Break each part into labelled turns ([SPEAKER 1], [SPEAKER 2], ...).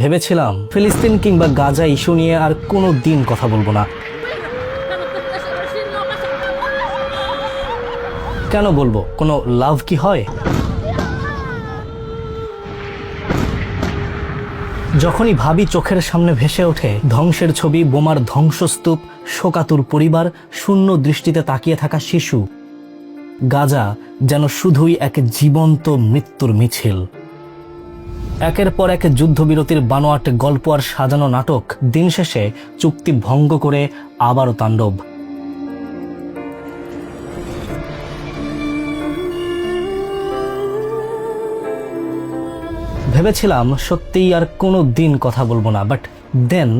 [SPEAKER 1] ভেবেছিলাম ফিলিস্তিন কিংবা গাজা ইস্যু নিয়ে আর কোনো দিন কথা বলব না। কেন বলব? কোনো লাভ কি হয়? যখনই ভাবি চোখের সামনে ভেসে ওঠে, ধ্বংসের ছবি, বোমার ধ্বংসস্তূপ, শোকাতুর পরিবার, শূন্য দৃষ্টিতে তাকিয়ে থাকা শিশু। গাজা যেন শুধুই এক জীবন্ত মৃত্যুর মিছিল। একের পর এক যুদ্ধবিরতির বানোয়াট গল্প আর সাজানো নাটক দিন শেষে চুক্তি ভঙ্গ করে আবারও তাণ্ডব। ভেবেছিলাম সত্যিই আর কোনো দিন কথা বলব না but then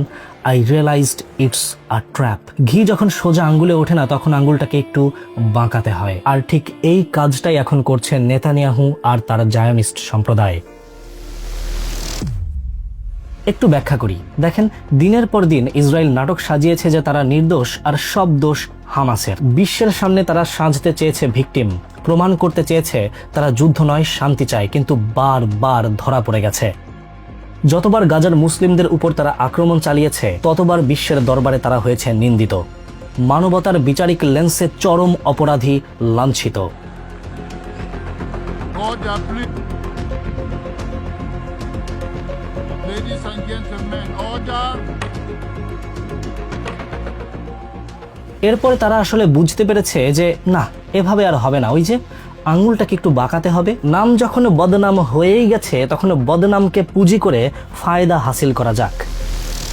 [SPEAKER 1] I realized it's a trap ঘি যখন সোজা আঙ্গুলে ওঠে না, তখন আঙ্গুলটাকে একটু বাঁকাতে হয়। আর ঠিক এই কাজটাই এখন করছে নেতানিয়াহু আর তার জায়নিস্ট সম্প্রদায়। একটু ব্যাখ্যা করি। দেখেন, দিনের পর দিন ইসরায়েল নাটক সাজিয়েছে যে তারা নির্দোষ আর সব দোষ হামাসের। বিশ্বের সামনে তারা সাজতে চেয়েছে ভিকটিম। প্রমাণ করতে চেয়েছে তারা যুদ্ধ নয়, শান্তি চায়, কিন্তু বারবার ধরা পড়ে গেছে। যতবার গাজার মুসলিমদের উপর তারা আক্রমণ চালিয়েছে, ততবার বিশ্বের দরবারে তারা হয়েছে নিন্দিত। মানবতার বিচারিক লেন্সে চরম অপরাধী লাঞ্ছিত।
[SPEAKER 2] Ladies and gentlemen, order.
[SPEAKER 1] এরপর তারা আসলে বুঝতে পেরেছে যে না এভাবে আর হবে না। ওই যে আঙুলটাকে একটু বাঁকাতে হবে। নাম যখন বদনাম হয়েই গেছে তখন বদনামকে পুঁজি করে ফায়দা হাসিল করা যাক।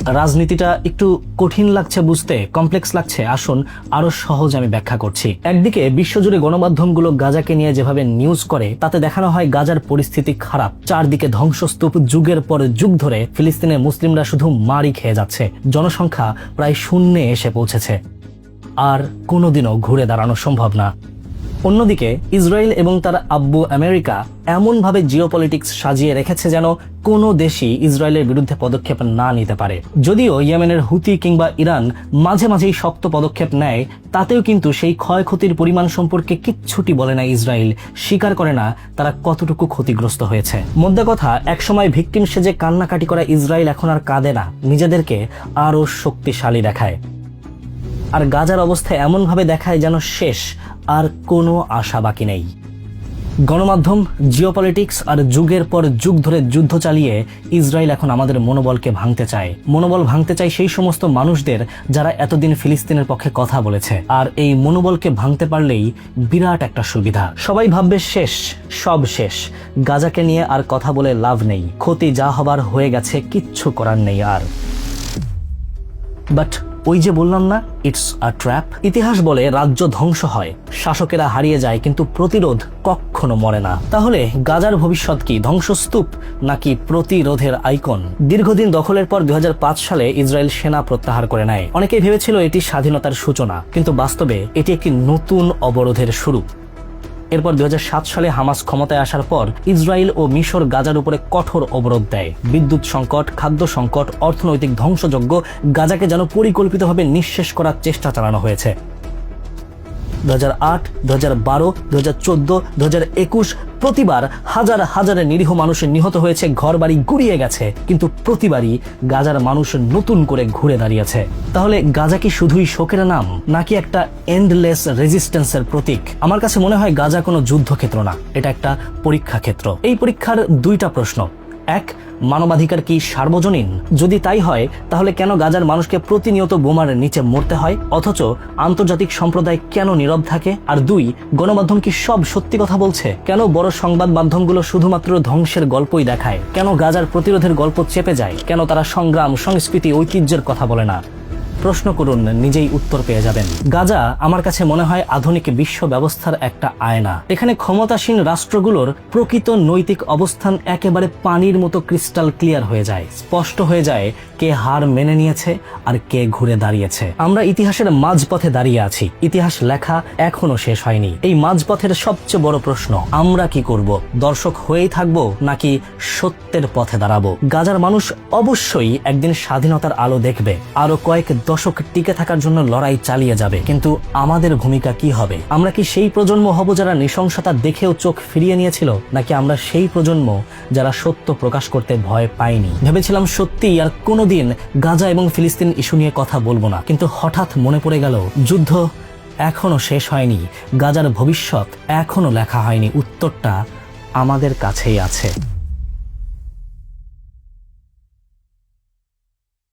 [SPEAKER 1] রাজনীতিটা একটু কঠিন লাগছে বুঝতে কমপ্লেক্স লাগছে। আসুন, আরও সহজ আমি ব্যাখ্যা করছি। একদিকে বিশ্বজুড়ে গণমাধ্যমগুলো গাজাকে নিয়ে যেভাবে নিউজ করে, তাতে দেখানো হয় গাজার পরিস্থিতি খারাপ। চারদিকে ধ্বংসস্তূপ, যুগের পর যুগ ধরে ফিলিস্তিনের মুসলিমরা শুধু মারি খেয়ে যাচ্ছে। জনসংখ্যা প্রায় শূন্যে এসে পৌঁছেছে। আর কোনোদিনও ঘুরে দাঁড়ানো সম্ভব না। অন্যদিকে, ইসরায়েল এবং তার আব্বু আমেরিকা এমনভাবে জিওপলিটিক্স সাজিয়ে রেখেছে যেন কোনো দেশই ইসরায়েলের বিরুদ্ধে পদক্ষেপ না নিতে পারে। যদিও ইয়েমেনের হুতি কিংবা ইরান মাঝে মাঝেই শক্ত পদক্ষেপ নেয়, তাতেও কিন্তু সেই ক্ষয়ক্ষতির পরিমাণ সম্পর্কে কিচ্ছুটি বলে না ইসরায়েল। স্বীকার করে না তারা কতটুকু ক্ষতিগ্রস্ত হয়েছে। মধ্যে কথা, একসময় ভিকটিম সেজে কান্নাকাটি করা ইসরায়েল এখন আর কাঁদে না। নিজেদেরকে আরও শক্তিশালী দেখায়। আর গাজার অবস্থা এমনভাবে দেখায় যেন শেষ আর কোনো আশা বাকি নেই। গণমাধ্যম, জিওপলিটিক্স আর যুগের পর যুগ ধরে যুদ্ধ চালিয়ে ইসরায়েল এখন আমাদের মনোবলকে ভাঙতে চায়। মনোবল ভাঙতে চায় সেই সমস্ত মানুষদের যারা এতদিন ফিলিস্তিনের পক্ষে কথা বলেছে। আর এই মনোবলকে ভাঙতে পারলেই বিরাট একটা সুবিধা। সবাই ভাববে শেষ, সব শেষ। গাজাকে নিয়ে আর কথা বলে লাভ নেই। ক্ষতি যা হবার হয়ে গেছে কিচ্ছু করার নেই আর। বাট ওই যে বললাম না ইটস আ ট্র্যাপ ইতিহাস বলে রাজ্য ধ্বংস হয়। শাসকেরা হারিয়ে যায়, কিন্তু প্রতিরোধ কখনো মরে না। তাহলে গাজার ভবিষ্যৎ কি, ধ্বংসস্তূপ নাকি প্রতিরোধের আইকন? দীর্ঘদিন দখলের পর দুই সালে ইসরায়েল সেনা প্রত্যাহার করে নেয়। অনেকেই ভেবেছিল এটি স্বাধীনতার সূচনা, কিন্তু বাস্তবে এটি একটি নতুন অবরোধের শুরু। এরপর দু হাজার সাত সালে হামাস ক্ষমতায় আসার পর ইসরায়েল ও মিশর গাজার উপরে কঠোর অবরোধ দেয়। বিদ্যুৎ সংকট, খাদ্য সংকট, অর্থনৈতিক ধ্বংসযজ্ঞ গাজাকে যেন পরিকল্পিতভাবে নিঃশেষ করার চেষ্টা চালানো হয়েছে। দু হাজার আট দু হাজার বারো একুশ প্রতিবার হাজার হাজারে নিরীহ মানুষ নিহত হয়েছে, ঘরবাড়ি গুড়িয়ে গেছে। কিন্তু প্রতিবারই গাজার মানুষ নতুন করে ঘুরে দাঁড়িয়েছে। তাহলে গাজা কি শুধুই শোকের নাম, নাকি একটা এন্ডলেস রেজিস্ট্যান্সের প্রতীক? আমার কাছে মনে হয় গাজা কোনো যুদ্ধক্ষেত্র না, এটা একটা পরীক্ষা ক্ষেত্র এই পরীক্ষার দুইটা প্রশ্ন। এক, মানবাধিকার কি সার্বজনীন? যদি তাই হয়, তাহলে কেন গাজার মানুষকে প্রতিনিয়ত বোমার নিচে মরতে হয়? অথচ আন্তর্জাতিক সম্প্রদায় কেন নীরব থাকে? আর দুই, গণমাধ্যম কি সব সত্যি কথা বলছে? কেন বড় সংবাদ মাধ্যমগুলো শুধুমাত্র ধ্বংসের গল্পই দেখায়? কেন গাজার প্রতিরোধের গল্প চেপে যায়? কেন তারা সংগ্রাম, সংস্কৃতি, ঐতিহ্যের কথা বলে না? প্রশ্ন করুন, নিজেই উত্তর পেয়ে যাবেন। গাজা আমার কাছে মনে হয় আধুনিক বিশ্ব ব্যবস্থার একটা আয়না। এখানে ক্ষমতাসীন রাষ্ট্রগুলোর প্রকৃত নৈতিক অবস্থান একেবারে পানির মতো ক্রিস্টাল ক্লিয়ার হয়ে যায়। স্পষ্ট হয়ে যায় কে হার মেনে নিয়েছে আর কে ঘুরে দাঁড়িয়েছে। আমরা ইতিহাসের মাঝপথে দাঁড়িয়ে আছি। ইতিহাস লেখা এখনও শেষ হয়নি। এই মাঝপথের সবচেয়ে বড় প্রশ্ন, আমরা কি করব? দর্শক হয়েই থাকব নাকি সত্যের পথে দাঁড়াবো? গাজার মানুষ অবশ্যই একদিন স্বাধীনতার আলো দেখবে। আরও কয়েক দশক টিকে থাকার জন্য লড়াই চালিয়ে যাবে। কিন্তু আমাদের ভূমিকা কি হবে? আমরা কি সেই প্রজন্ম হব যারা নৃশংসতা দেখেও চোখ ফিরিয়ে নিয়েছিল? নাকি আমরা সেই প্রজন্ম যারা সত্য প্রকাশ করতে ভয় পাইনি ভেবেছিলাম সত্যি আর কোনোদিন গাজা এবং ফিলিস্তিন ইস্যু নিয়ে কথা বলব না। কিন্তু হঠাৎ মনে পড়ে গেল, যুদ্ধ এখনও শেষ হয়নি। গাজার ভবিষ্যৎ এখনও লেখা হয়নি। উত্তরটা আমাদের কাছেই আছে।